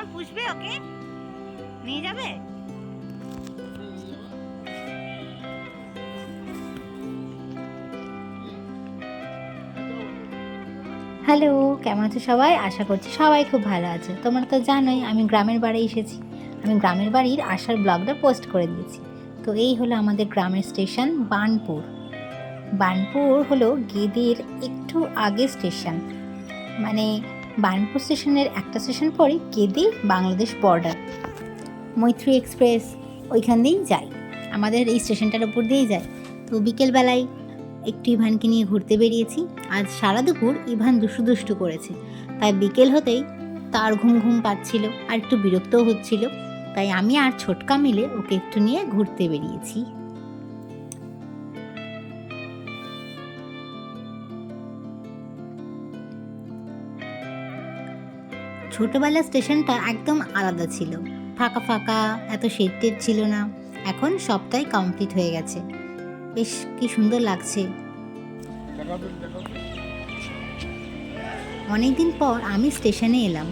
মা পুষবে ওকে? নিয়ে যাবে? হ্যালো, কেমন আছো সবাই? আশা করছি সবাই খুব ভালো আছে। তোমরা তো জানোই, আমি গ্রামের বাড়ি এসেছি। আমি গ্রামের বাড়ির আসার ব্লগটা পোস্ট করে দিয়েছি। তো এই হলো আমাদের গ্রামের স্টেশন, বানপুর। বানপুর হলো গেদের একটু আগে স্টেশন। মানে বানপুর স্টেশনের একটা স্টেশন পরে গেদি বাংলাদেশ বর্ডার মৈত্রী এক্সপ্রেস ওইখান দিয়েই যায়। আমাদের এই স্টেশনটার উপর দিয়েই যায়। তো বিকেলবেলায় একটু ইভানকে নিয়ে ঘুরতে বেরিয়েছি। আজ সারা দুপুর ইভান দুষ্টু দুষ্টু করেছে। তাই বিকেল হতেই তার ঘুম ঘুম পাচ্ছিল আর একটু বিরক্তও হচ্ছিল। তাই আমি আর ছোটকা মিলে ওকে একটু নিয়ে ঘুরতে বেরিয়েছি। ছোটবেলার স্টেশনটা একদম আলাদা ছিল। ফাঁকা ফাঁকা, এত শেড ছিল না। এখন সবটাই কমপ্লিট হয়ে গেছে। বেশ কি সুন্দর লাগছে। অনেকদিন পর আমি স্টেশনে এলাম।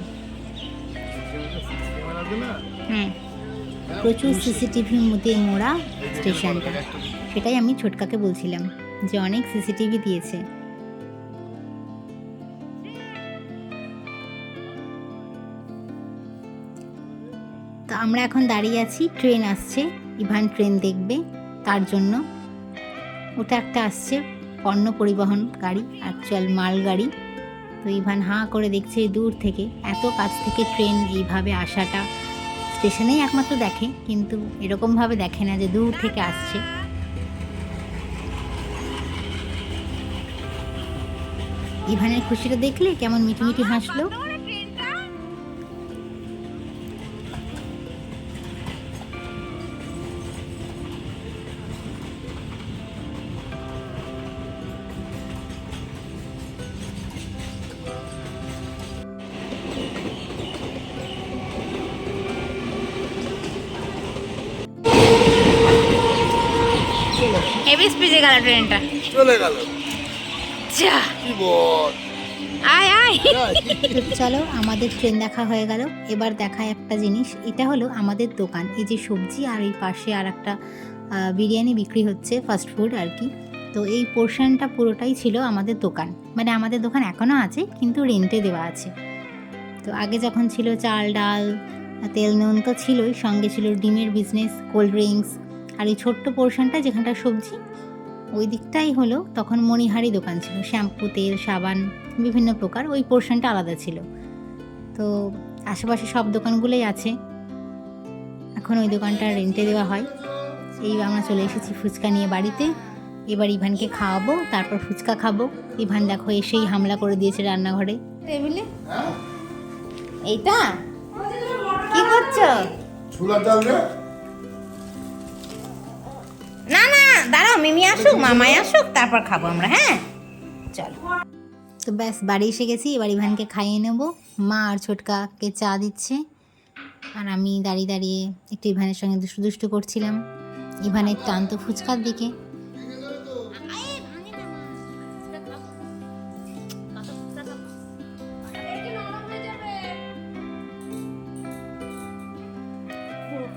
হ্যাঁ প্রচুর সিসিটিভির মধ্যে মোড়া স্টেশনটা। সেটাই আমি ছোটকাকে বলছিলাম যে অনেক সিসিটিভি দিয়েছে। তো আমরা এখন দাঁড়িয়ে আছি, ট্রেন আসছে, ইভান ট্রেন দেখবে, তার জন্য। ওটা একটা আসছে, পণ্য পরিবহন গাড়ি অ্যাকচুয়াল মাল গাড়ি। তো ইভান হাঁ করে দেখছে দূর থেকে, এত কাছ থেকে ট্রেন এইভাবে আসাটা। স্টেশনেই একমাত্র দেখে, কিন্তু এরকমভাবে দেখে না যে দূর থেকে আসছে। ইভানের খুশিটা দেখলে কেমন মিটি মিটি হাসলো? হেভি স্পিডে গেল ট্রেনটা। চলে গেল। যা। কি বল? আয় আয়। চলো আমাদের ট্রেন দেখা হয়ে গেল। এবার দেখায় একটা জিনিস। এটা হলো আমাদের দোকান। এই যে সবজি আর এই পাশে আর একটা বিরিয়ানি বিক্রি হচ্ছে ফাস্ট ফুড আর কি। তো এই পোর্শনটা পুরোটাই ছিল আমাদের দোকান। মানে আমাদের দোকান এখনও আছে কিন্তু রেন্টে দেওয়া আছে। তো আগে যখন ছিল চাল ডাল তেল নুন তো ছিলই। সঙ্গে ছিল ডিমের বিজনেস কোল্ড ড্রিঙ্কস আর এই ছোট্ট পোর্শনটা যেখানটা সবজি ওই দিকটাই হলো তখন মণিহারি দোকান ছিল। শ্যাম্পু তেল সাবান বিভিন্ন প্রকার ওই পোর্শনটা আলাদা ছিল। তো আশেপাশে সব দোকানগুলোই আছে। এখন ওই দোকানটা রেন্টে দেওয়া হয়। এই আমরা চলে এসেছি ফুচকা নিয়ে বাড়িতে। এবার ইভানকে খাওয়াবো তারপর ফুচকা খাব। ইভান দেখো এসেই হামলা করে দিয়েছে রান্নাঘরে। টেবিলে? এইটা? কি করছ? ছোলার ডাল দাঁড়াও, মিমি আসুক, মামাই আসুক, তারপর খাব আমরা হ্যাঁ? চলো। তো ব্যাস, বাড়ি এসে গেছি, এবার ইভানকে খাইয়ে নেব। মা আর ছোটকাকে চা দিচ্ছে। আর আমি দাঁড়িয়ে দাঁড়িয়ে একটু ইভানের সঙ্গে দুষ্টু দুষ্টু করছিলাম। ইভানের টান ফুচকার দিকে।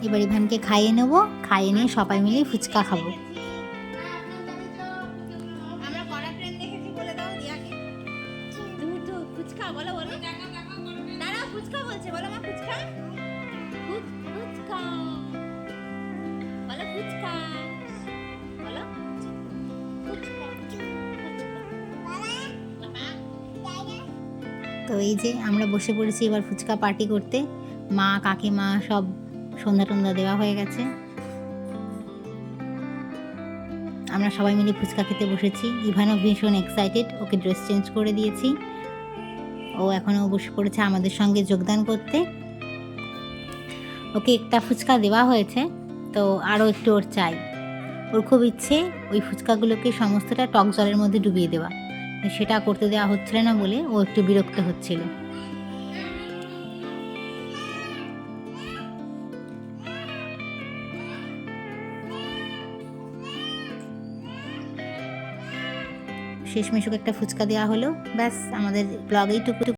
এবার ইভানকে খাইয়ে নেব, খাইয়ে নিয়ে সবাই মিলে ফুচকা খাব। বলো বলো। দাঁড়াও, ফুচকা বলছে, বলো মা ফুচকা। ফুচকা। বলো ফুচকা। তো এই যে আমরা বসে পড়েছি এবার ফুচকা পার্টি করতে। মা, কাকিমা সব সন্ধ্যা টন্ধা দেওয়া হয়ে গেছে। আমরা সবাই মিলে ফুচকা খেতে বসেছি। ইভানও ভীষণ এক্সাইটেড ওকে ড্রেস চেঞ্জ করে দিয়েছি। ও এখনও বসে পড়েছে আমাদের সঙ্গে যোগদান করতে। ওকে একটা ফুচকা দেওয়া হয়েছে, তো আরও একটু ওর চাই। ওর খুব ইচ্ছে ওই ফুচকাগুলোকে সমস্তটা টক জলের মধ্যে ডুবিয়ে দেওয়া। সেটা করতে দেওয়া হচ্ছিল না বলে ও একটু বিরক্ত হচ্ছিল। শেষমেশ একটা ফুচকা দেওয়া হলো। ব্যাস আমাদের ব্লগেই টুকু